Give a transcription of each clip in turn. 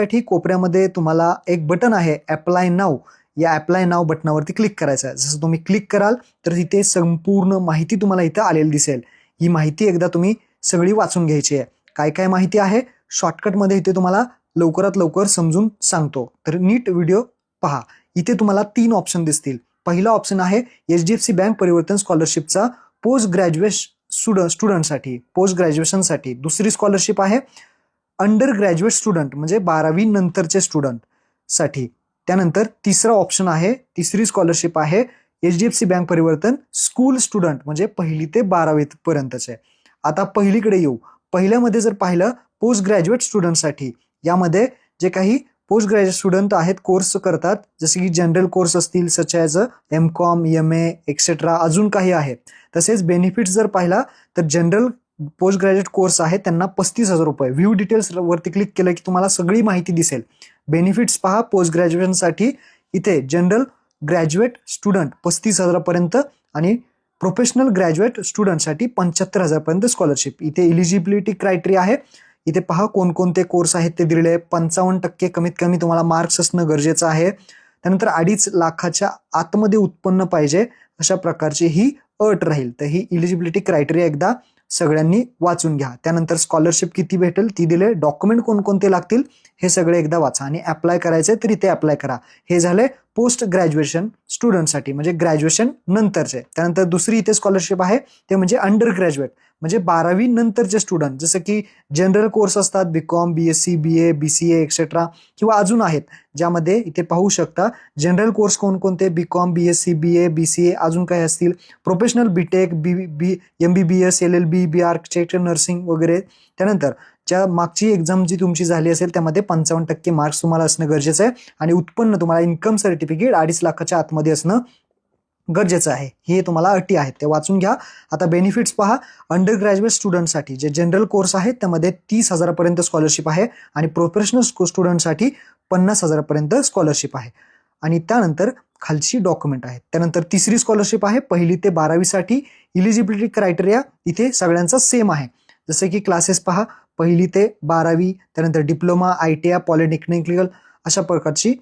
त्यासाठी कोपऱ्यामध्ये तुम्हाला एक बटन आहे अप्लाय नाव या अप्लाय नाव बटनावरती क्लिक करायचं आहे. जसं तुम्ही क्लिक कराल तर तिथे संपूर्ण माहिती तुम्हाला इथं आलेली दिसेल. ही माहिती एकदा तुम्ही सगळी वाचून घ्यायची आहे. काय काय माहिती आहे? शॉर्टकटमध्ये इथे तुम्हाला लवकरात लवकर समजून सांगतो. तर नीट व्हिडिओ पहा. इथे तुम्हाला तीन ऑप्शन दिसतील. पहिला ऑप्शन आहे H D F C bank Parivartan स्कॉलरशिपचा post graduation student स्टुडंटसाठी पोस्ट ग्रॅज्युएशनसाठी दुसरी स्कॉलरशिप आहे अंडर ग्रॅज्युएट स्टुडंट म्हणजे बारावी नंतरचे स्टुडंटसाठी त्यानंतर तिसरा ऑप्शन आहे तिसरी स्कॉलरशिप आहे H D F C bank Parivartan school student म्हणजे पहिली ते बारावीत पर्यंतचे. आता पहिलीकडे येऊ. पहिल्यामध्ये जर पाहिलं पोस्ट ग्रॅज्युएट स्टुडंटसाठी यामध्ये जे काही पोस्ट ग्रॅज्युएट स्टुडंट आहेत कोर्स करतात जसे की जनरल कोर्स असतील such as M Com M A etcetera अजून काही आहेत तसेच बेनिफिट्स जर पाहिला तर जनरल पोस्ट ग्रॅज्युएट कोर्स आहे त्यांना पस्तीस हजार रुपये. व्ह्यू डिटेल्स वरती क्लिक केलं की तुम्हाला सगळी माहिती दिसेल. बेनिफिट्स पहा पोस्ट ग्रॅज्युएशनसाठी इथे जनरल ग्रॅज्युएट स्टुडंट पस्तीस हजारापर्यंत आणि प्रोफेशनल ग्रॅज्युएट स्टुडंटसाठी पंच्याहत्तर हजारपर्यंत स्कॉलरशिप इथे इलिजिबिलिटी क्रायटेरिया आहे. इथे पहा कोणकोणते कोर्स आहेत ते दिलेले आहे पंचावन्न टक्के कमीत कमी तुम्हाला मार्क्स असणं गरजेचं आहे. त्यानंतर अडीच लाखाच्या आतमध्ये उत्पन्न पाहिजे अशा प्रकारची ही अट राहील. तर ही इलिजिबिलिटी क्रायटेरिया एकदा सगळ्यांनी वाचून घ्या. त्यानंतर स्कॉलरशिप किती भेटेल ती दिले डॉक्युमेंट कोणकोणते लागतील हे सगळे एकदा वाचा आणि अप्लाय करायचे तरी ते अप्लाय करा. हे झाले पोस्ट ग्रॅज्युएशन स्टुडंटसाठी म्हणजे ग्रॅज्युएशन नंतरचे. त्यानंतर दुसरी इथे स्कॉलरशिप आहे ते म्हणजे अंडर ग्रॅज्युएट म्हणजे बारावी नंतरचे स्टुडंट जसं की जनरल कोर्स असतात B Com B S C B A B C A etcetera किंवा अजून आहेत ज्यामध्ये इथे पाहू शकता जनरल कोर्स कोणकोणते B Com B S C B A B C A अजून काही असतील professional B Tech B B M B B S L L B B architecture nursing वगैरे. त्यानंतर ज्या मागची एक्झाम जी तुमची झाली असेल त्यामध्ये पंचावन्न टक्के मार्क्स तुम्हाला असणं गरजेचं आहे आणि उत्पन्न तुम्हाला इन्कम सर्टिफिकेट अडीच लाखाच्या आतमध्ये असणं गरजेचं आहे. हे तुम्हाला अटी आहेत. ते वाचून घ्या. आता बेनिफिट्स पहा. अंडर ग्रॅज्युएट स्टुडंटसाठी जे जनरल कोर्स आहेत त्यामध्ये तीस हजारापर्यंत स्कॉलरशिप आहे आणि प्रोफेशनल स्टुडंटसाठी पन्नास हजारापर्यंत स्कॉलरशिप आहे. आणि त्यानंतर खालची डॉक्युमेंट आहेत. त्यानंतर तिसरी स्कॉलरशिप आहे. पहिली ते बारावीसाठी इलिजिबिलिटी क्रायटेरिया इथे सगळ्यांचा सेम आहे. जसे की क्लासेस पहा. पहिली ते बारावी त्यानंतर diploma I T I polytechnical अशा प्रकारची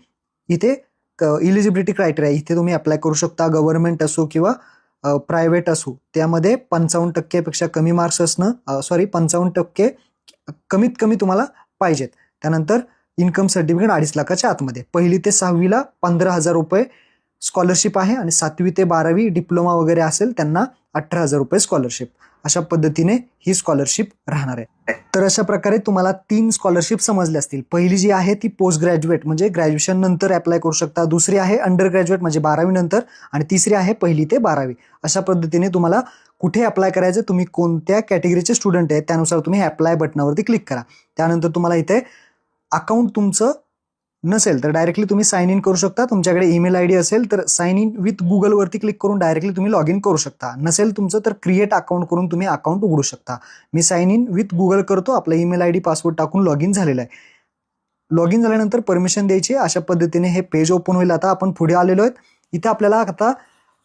इथे इलिजिबिलिटी क्रायटेरिया इथे तुम्ही अप्लाय करू शकता गव्हर्नमेंट असो किंवा प्रायव्हेट असो. त्यामध्ये पंचावन्न टक्केपेक्षा कमी मार्क्स असणं सॉरी पंचावन्न टक्के कमीत कमी तुम्हाला पाहिजेत. त्यानंतर इन्कम सर्टिफिकेट अडीच लाखाच्या आतमध्ये. पहिली ते सहावीला पंधरा हजार रुपये स्कॉलरशिप आहे आणि सातवी ते बारावी डिप्लोमा वगैरे असेल त्यांना अठरा हजार रुपये स्कॉलरशिप. अशा पद्धतीने ही स्कॉलरशिप राहणार आहे. तर अशा प्रकारे तुम्हाला तीन स्कॉलरशिप समजले असतील. पहिली जी आहे ती पोस्ट ग्रॅज्युएट म्हणजे ग्रॅज्युएशन नंतर अप्लाय करू शकता. दुसरी आहे अंडर ग्रॅज्युएट म्हणजे बारावी नंतर. आणि तिसरी आहे पहिली ते बारावी. अशा पद्धतीने तुम्हाला कुठे अप्लाय करायचं तुम्ही कोणत्या कॅटेगरीचे स्टुडंट आहे त्यानुसार तुम्ही अप्लाय बटनावरती क्लिक करा. त्यानंतर तुम्हाला इथे अकाउंट तुमचं नसेल तर डायरेक्टली तुम्ही साइन इन करू शकता. तुमच्याकडे ईमेल आय डी असेल तर साइन इन विथ गुगलवरती क्लिक करून डायरेक्टली तुम्ही लॉग इन करू शकता. नसेल तुमचं तर क्रिएट अकाउंट करून तुम्ही अकाउंट उघडू शकता. मी साइन इन विथ गुगल करतो आपला ईमेल आय डी पासवर्ड टाकून लॉग इन झालेला आहे. लॉग इन झाल्यानंतर परमिशन द्यायची अशा पद्धतीने हे पेज ओपन होईल. आता आपण पुढे आलेलो आहेत. इथे आपल्याला आता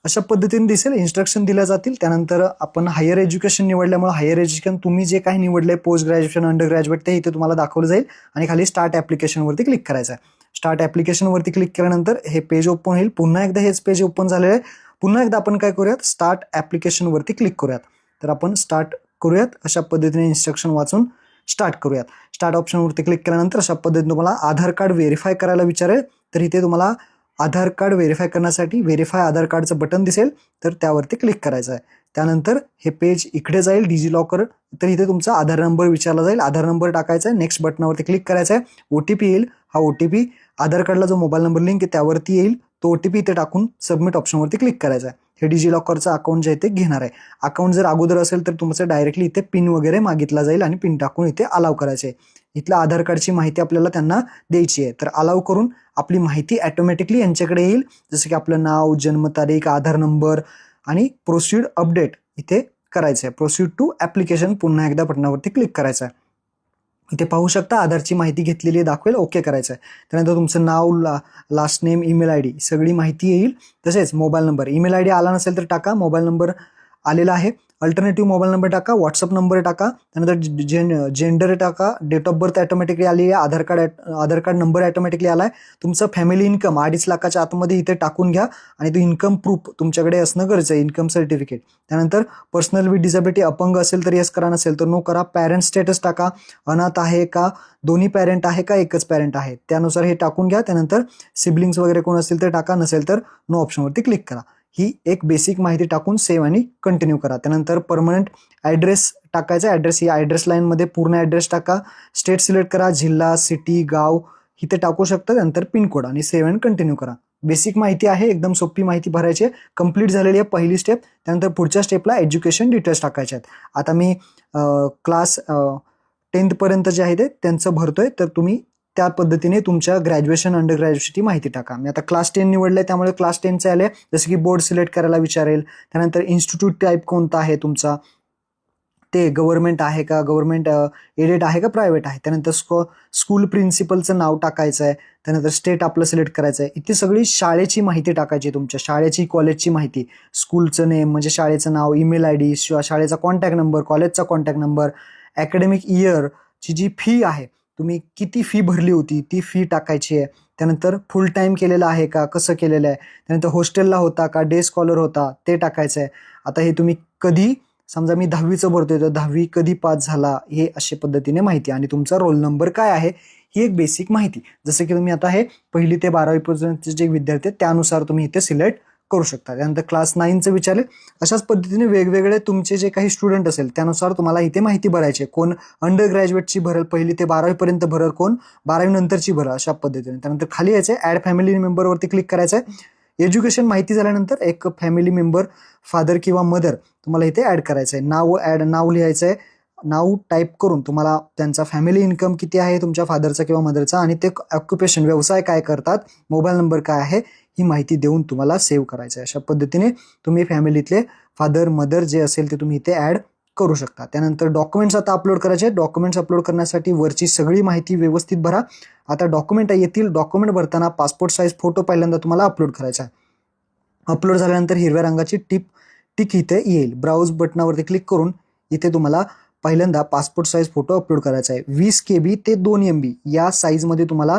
अशा पद्धतीने दिसेल. इन्स्ट्रक्शन दिल्या जातील. त्यानंतर आपण हायर एज्युकेशन निवडल्यामुळे हायर एज्युकेशन तुम्ही जे काही निवडले पोस्ट ग्रॅज्युएशन अंडर ग्रॅज्युएट ते इथे तुम्हाला दाखवलं जाईल. आणि खाली स्टार्ट ॲप्लिकेशनवरती क्लिक करायचं आहे स्टार्ट ॲप्लिकेशनवरती क्लिक केल्यानंतर हे पेज ओपन होईल. पुन्हा एकदा हेच पेज ओपन झालेलं आहे. पुन्हा एकदा आपण काय करूयात? स्टार्ट ॲप्लिकेशनवरती क्लिक करूयात. तर आपण स्टार्ट करूयात. अशा पद्धतीने इन्स्ट्रक्शन वाचून स्टार्ट करूयात. स्टार्ट ऑप्शनवरती क्लिक केल्यानंतर अशा पद्धतीने तुम्हाला आधार कार्ड व्हेरीफाय करायला विचारेल. तर इथे तुम्हाला आधार कार्ड व्हेरीफाय करण्यासाठी व्हेरीफाय आधार कार्डचं बटन दिसेल तर त्यावरती क्लिक करायचं आहे. त्यानंतर हे पेज इकडे जाईल डिजी लॉकर तर इथे तुमचा आधार नंबर विचारला जाईल आधार नंबर टाकायचा आहे नेक्स्ट बटनावरती क्लिक करायचं आहे ओ टी पी येईल. हा ओ टी पी आधार कार्डला जो मोबाईल नंबर लिंक आहे त्यावरती येईल. तो ओ टी पी इथे टाकून सबमिट ऑप्शनवरती क्लिक करायचा आहे. हे डिजी लॉकरचं अकाउंट जे आहे ते घेणार आहे. अकाउंट जर अगोदर असेल तर तुमचं डायरेक्टली इथे पिन वगैरे मागितला जाईल आणि पिन टाकून इथे अलाव करायचे इथलं आधार कार्डची माहिती आपल्याला त्यांना द्यायची आहे. तर अलाव करून आपली माहिती ॲटोमॅटिकली यांच्याकडे येईल. जसं की आपलं नाव जन्मतारीख आधार नंबर आणि प्रोसीड अपडेट इथे करायचं आहे. प्रोसीड टू ॲप्लिकेशन पुन्हा एकदा बटनावरती क्लिक करायचं आहे. इथे पाहू शकता आधारची माहिती घेतलेली आहे दाखवेल ओके करायचं आहे त्यानंतर तुमचं नाव ला last name email I D सगळी माहिती येईल. तसेच mobile number email I D आला नसेल तर टाका मोबाईल नंबर आलेला आहे. अल्टरनेटिव्ह मोबाईल नंबर टाका व्हॉट्सअप नंबर टाका त्यानंतर जेन जेंडर टाका डेट ऑफ बर्थ ॲटोमॅटिकली आली आहे Aadhaar card Aadhaar card number automatically आला आहे तुमचं फॅमिली इन्कम अडीच लाखाच्या आतमध्ये इथे टाकून घ्या आणि तो इन्कम प्रूफ तुमच्याकडे असणं गरजेचं आहे इन्कम सर्टिफिकेट त्यानंतर पर्सनल विथ डिसेबिलिटी अपंग असेल तर येस करा नसेल तर नो करा. पॅरेंट स्टेटस टाका. अनाथ आहे का? दोन्ही पॅरेंट आहे का? एकच पॅरेंट आहे. त्यानुसार हे टाकून घ्या. त्यानंतर सिबलिंग्स वगैरे कोण असतील तर टाका नसेल तर नो ऑप्शनवरती क्लिक करा. ही एक बेसिक माहिती टाकून सेव्ह आणि कंटिन्यू करा. त्यानंतर परमनंट ॲड्रेस टाकायचा. ॲड्रेस या ॲड्रेस लाईनमध्ये पूर्ण ॲड्रेस टाका. स्टेट सिलेक्ट करा जिल्हा सिटी गाव इथे टाकू शकता. त्यानंतर पिनकोड आणि सेव्ह अँड कंटिन्यू करा. बेसिक माहिती आहे एकदम सोपी माहिती भरायची आहे. कंप्लीट झालेली आहे पहिली स्टेप त्यानंतर पुढच्या स्टेपला एज्युकेशन डिटेल्स टाकायचे आहेत. आता मी क्लास टेन्थपर्यंत जे आहे ते त्यांचं भरतोय. तर तुम्ही त्या पद्धतीने तुमच्या ग्रॅज्युएशन अंडर ग्रॅज्युएशनची माहिती टाका. मी आता क्लास टेन निवडलं आहे त्यामुळे क्लास टेनचे आले. जसं की बोर्ड सिलेक्ट करायला विचारेल. त्यानंतर इन्स्टिट्यूट टाईप कोणता आहे तुमचा? ते गव्हर्नमेंट आहे का? गव्हर्नमेंट एडेड आहे का? प्रायव्हेट आहे. त्यानंतर स्को स्कूल प्रिन्सिपलचं नाव टाकायचं आहे त्यानंतर स्टेट आपलं सिलेक्ट करायचं आहे इथे सगळी शाळेची माहिती टाकायची तुमच्या. शाळेची कॉलेजची माहिती. स्कूलचं नेम म्हणजे शाळेचं नाव ईमेल आय डी शाळेचा कॉन्टॅक्ट नंबर कॉलेजचा कॉन्टॅक्ट नंबर अकॅडमिक इयरची जी फी आहे तुम्ही किती फी भरली होती ती फी टाकायची आहे. त्यानंतर फुल टाईम केलेलं आहे का? कसं केलेलं आहे? त्यानंतर हॉस्टेलला होता का? डे स्कॉलर होता ते टाकायचं आहे. आता हे तुम्ही कधी समजा मी दहावीचं भरतोय तर दहावी कधी पास झाला हे अशा पद्धतीने माहिती आणि तुमचा रोल नंबर काय आहे ही एक बेसिक माहिती. जसं की तुम्ही आता हे पहिली ते बारावीपर्यंतचे जे विद्यार्थी आहेत त्यानुसार तुम्ही इथे सिलेक्ट करू शकता त्यानंतर क्लास नाईनचं विचारले अशाच पद्धतीने वेगवेगळे तुमचे जे काही स्टुडंट असेल त्यानुसार तुम्हाला इथे माहिती भरायची आहे. कोण अंडर ग्रॅज्युएटची भरल पहिली ते बारावीपर्यंत भरल कोण बारावी नंतरची भरल अशा पद्धतीने. त्यानंतर खाली यायचं ॲड फॅमिली मेंबरवरती क्लिक करायचं आहे. एज्युकेशन माहिती झाल्यानंतर एक फॅमिली मेंबर फादर किंवा मदर तुम्हाला इथे ॲड करायचं आहे. नाव ॲड नाव लिहायचं आहे. नाव टाईप करून तुम्हाला त्यांचा फॅमिली इन्कम किती आहे तुमच्या फादरचा किंवा मदरचा आणि ते ऑक्युपेशन व्यवसाय काय करतात मोबाईल नंबर काय आहे ही माहिती देऊन तुम्हाला सेव्ह करायचं आहे. अशा पद्धतीने तुम्ही फॅमिलीतले फादर मदर जे असेल ते तुम्ही इथे ॲड करू शकता. त्यानंतर डॉक्युमेंट्स आता अपलोड करायचे डॉक्युमेंट्स अपलोड करण्यासाठी वरची सगळी माहिती व्यवस्थित भरा. आता डॉक्युमेंट येतील डॉक्युमेंट भरताना पासपोर्ट साईज फोटो पहिल्यांदा तुम्हाला अपलोड करायचा आहे. अपलोड झाल्यानंतर हिरव्या रंगाची टिप टिक इथे येईल. ब्राउज बटनावरती क्लिक करून इथे तुम्हाला पहिल्यांदा पासपोर्ट साईज फोटो अपलोड करायचा आहे. वीस के बी ते दोन एम बी या साईजमध्ये तुम्हाला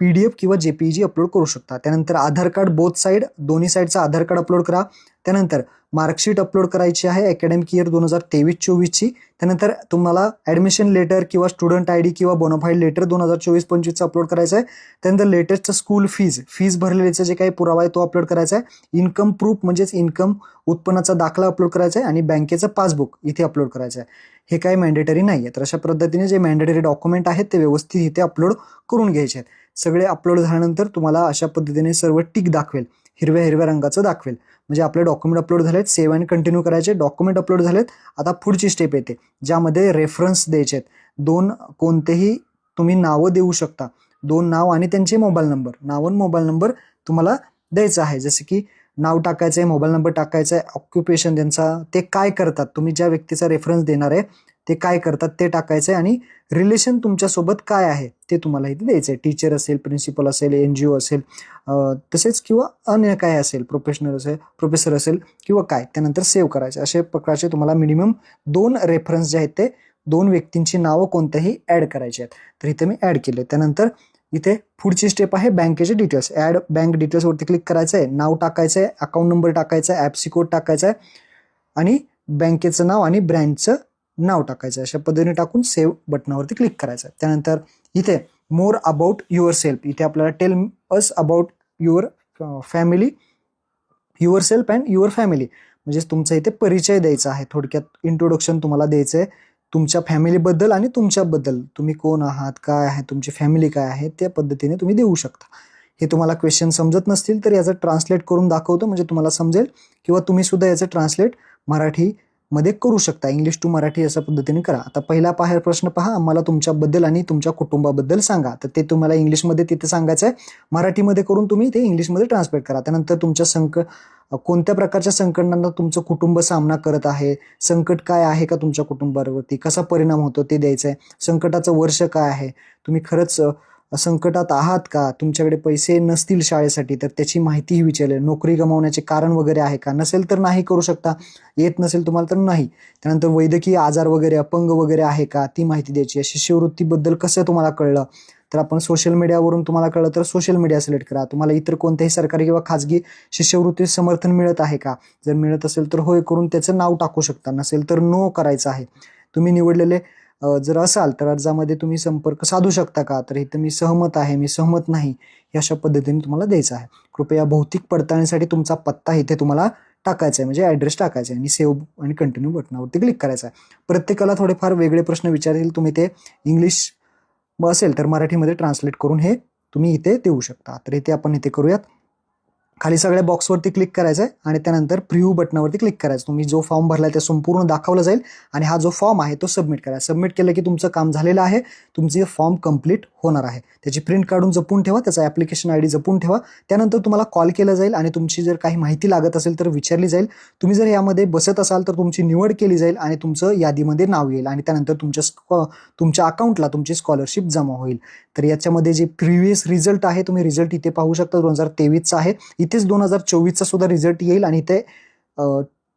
पी डी एफ किंवा जे पी जी अपलोड करू शकता. त्यानंतर आधार कार्ड बोथ साईड दोन्ही साईडचा आधार कार्ड अपलोड करा. त्यानंतर मार्कशीट अपलोड करायची आहे अकॅडमिक इयर दोन हजार तेवीस चोवीसची. त्यानंतर तुम्हाला ॲडमिशन लेटर किंवा स्टुडंट आय डी किंवा बोनोफाईड लेटर दोन हजार चोवीस पंचवीसचं अपलोड करायचं आहे. त्यानंतर लेटेस्टचं स्कूल फीज फीज भरलेल्याचं जे काही पुरावा आहे तो अपलोड करायचा आहे. इन्कम प्रूफ म्हणजेच इन्कम उत्पन्नाचा दाखला अपलोड करायचा आहे आणि बँकेचं पासबुक इथे अपलोड करायचं आहे. हे काही मॅन्डेटरी नाही आहे तर अशा पद्धतीने जे मॅन्डेटरी डॉक्युमेंट आहेत ते व्यवस्थित इथे अपलोड करून घ्यायचे आहेत. सगळे अपलोड झाल्यानंतर तुम्हाला अशा पद्धतीने सर्व टिक दाखवेल. हिरव्या हिरव्या रंगाचं दाखवेल. म्हणजे आपले डॉक्युमेंट अपलोड झालेत सेव्ह अँड कंटिन्यू करायचे डॉक्युमेंट अपलोड झालेत. आता पुढची स्टेप येते ज्यामध्ये रेफरन्स द्यायचे आहेत. दोन कोणतेही तुम्ही नावं देऊ शकता. दोन नाव आणि त्यांचे मोबाईल नंबर नाव आणि मोबाईल नंबर तुम्हाला द्यायचा आहे. जसे की नाव टाकायचं आहे मोबाईल नंबर टाकायचा आहे ऑक्युपेशन त्यांचा ते काय करतात? तुम्ही ज्या व्यक्तीचा रेफरन्स देणार आहे ते काय करतात ते टाकायचं आहे आणि रिलेशन तुमच्यासोबत काय आहे ते तुम्हाला इथे द्यायचं आहे टीचर असेल प्रिन्सिपल असेल एन जी ओ असेल तसेच किंवा अन्य काय असेल प्रोफेशनल असेल प्रोफेसर असेल किंवा काय त्यानंतर सेव्ह करायचे. असे प्रकारचे तुम्हाला मिनिमम दोन रेफरन्स जे आहेत ते दोन व्यक्तींची नावं कोणत्याही ॲड करायची आहेत. तर इथे मी ॲड केले त्यानंतर इथे पुढची स्टेप आहे बँकेचे डिटेल्स ॲड बँक डिटेल्सवरती क्लिक करायचं आहे नाव टाकायचं आहे अकाउंट नंबर टाकायचा आहे ॲपसी कोड टाकायचा आहे आणि बँकेचं नाव आणि ब्रँचचं नाव टाकायचं अशा पद्धतीने टाकून सेव्ह बटनावरती क्लिक करायचं आहे. त्यानंतर इथे मोर अबाउट युअर सेल्फ इथे आपल्याला tell us about your family yourself and your family म्हणजेच तुमचा इथे परिचय द्यायचा आहे. थोडक्यात इंट्रोडक्शन तुम्हाला द्यायचं आहे. तुमच्या फॅमिलीबद्दल आणि तुमच्याबद्दल तुम्ही कोण आहात काय आहे तुमची फॅमिली काय आहे त्या पद्धतीने तुम्ही देऊ शकता. हे तुम्हाला क्वेश्चन समजत नसतील तर याचं ट्रान्सलेट करून दाखवतो. म्हणजे तुम्हाला समजेल किंवा तुम्ही सुद्धा याचं ट्रान्सलेट मराठी मध्ये करू शकता. इंग्लिश टू मराठी अशा पद्धतीने करा. आता पहिला पाहाय प्रश्न पहा. आम्हाला तुमच्याबद्दल आणि तुमच्या कुटुंबाबद्दल सांगा. तर ते तुम्हाला इंग्लिशमध्ये तिथे सांगायचं आहे मराठीमध्ये करून तुम्ही ते इंग्लिशमध्ये ट्रान्सलेट करा. त्यानंतर तुमच्या संक कोणत्या प्रकारच्या संकटांना तुमचं कुटुंब सामना करत आहे? संकट काय आहे का तुमच्या कुटुंबावरती? कसा परिणाम होतो ते द्यायचं आहे संकटाचं वर्ष काय आहे? तुम्ही खरंच संकटात आहात का? तुमच्याकडे पैसे नसतील शाळेसाठी तर त्याची माहितीही विचारली. नोकरी गमावण्याचे कारण वगैरे आहे का? नसेल तर नाही करू शकता. येत नसेल तुम्हाला तर नाही. त्यानंतर वैद्यकीय आजार वगैरे अपंग वगैरे आहे का? ती माहिती द्यायची आहे. शिष्यवृत्तीबद्दल कसं तुम्हाला कळलं? तर आपण सोशल मीडियावरून तुम्हाला कळलं तर सोशल मीडिया सिलेक्ट करा. तुम्हाला इतर कोणत्याही सरकारी किंवा खाजगी शिष्यवृत्ती समर्थन मिळत आहे का? जर मिळत असेल तर होय करून त्याचं नाव टाकू शकता. नसेल तर नो करायचं आहे. तुम्ही निवडलेले जर असाल तर अर्जामध्ये तुम्ही संपर्क साधू शकता का? तर इथं मी सहमत आहे मी सहमत नाही हे अशा पद्धतीने तुम्हाला द्यायचं आहे. कृपया भौतिक पडताळणीसाठी तुमचा पत्ता इथे तुम्हाला टाकायचा आहे म्हणजे ॲड्रेस टाकायचा आहे आणि सेव्ह आणि कंटिन्यू बटनावरती क्लिक करायचं आहे. प्रत्येकाला थोडेफार वेगळे प्रश्न विचारतील तुम्ही ते इंग्लिश असेल तर मराठीमध्ये ट्रान्सलेट करून हे तुम्ही इथे देऊ शकता. तर इथे आपण इथे करूयात. खाली सगळ्या बॉक्सवरती क्लिक करायचं आहे आणि त्यानंतर प्रिव्ह्यू बटनावरती क्लिक करायचं. तुम्ही जो फॉर्म भरलाय ते संपूर्ण दाखवला जाईल आणि हा जो फॉर्म आहे तो सबमिट करा. सबमिट केलं की तुमचं काम झालेलं आहे. तुमचे फॉर्म कंप्लीट होणार आहे. त्याची प्रिंट काढून जपून ठेवा त्याचा ॲप्लिकेशन आय डी जपून ठेवा. त्यानंतर तुम्हाला कॉल केला जाईल आणि तुमची जर काही माहिती लागत असेल तर विचारली जाईल. तुम्ही जर यामध्ये बसत असाल तर तुमची निवड केली जाईल आणि तुमचं यादीमध्ये नाव येईल आणि त्यानंतर तुमच्या स्कॉ तुमच्या अकाउंटला तुमची स्कॉलरशिप जमा होईल. तर याच्यामध्ये जे प्रिव्हियस रिझल्ट आहे तुम्ही रिझल्ट इथे पाहू शकता. दोन हजार तेवीसचा आहे. इथेच दोन हजार चोवीसचा सुद्धा रिझल्ट येईल आणि इथे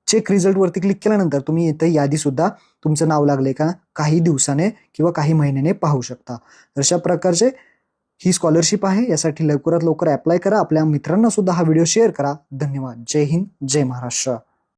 चेक रिझल्टवरती क्लिक केल्यानंतर तुम्ही इथे यादीसुद्धा तुमचं नाव लागले का? काही दिवसाने किंवा काही महिन्याने पाहू शकता. अशा प्रकारचे ही स्कॉलरशिप आहे. यासाठी लवकरात लवकर अप्लाय करा. आपल्या मित्रांना सुद्धा हा व्हिडिओ शेअर करा. धन्यवाद. जय हिंद. जय महाराष्ट्र.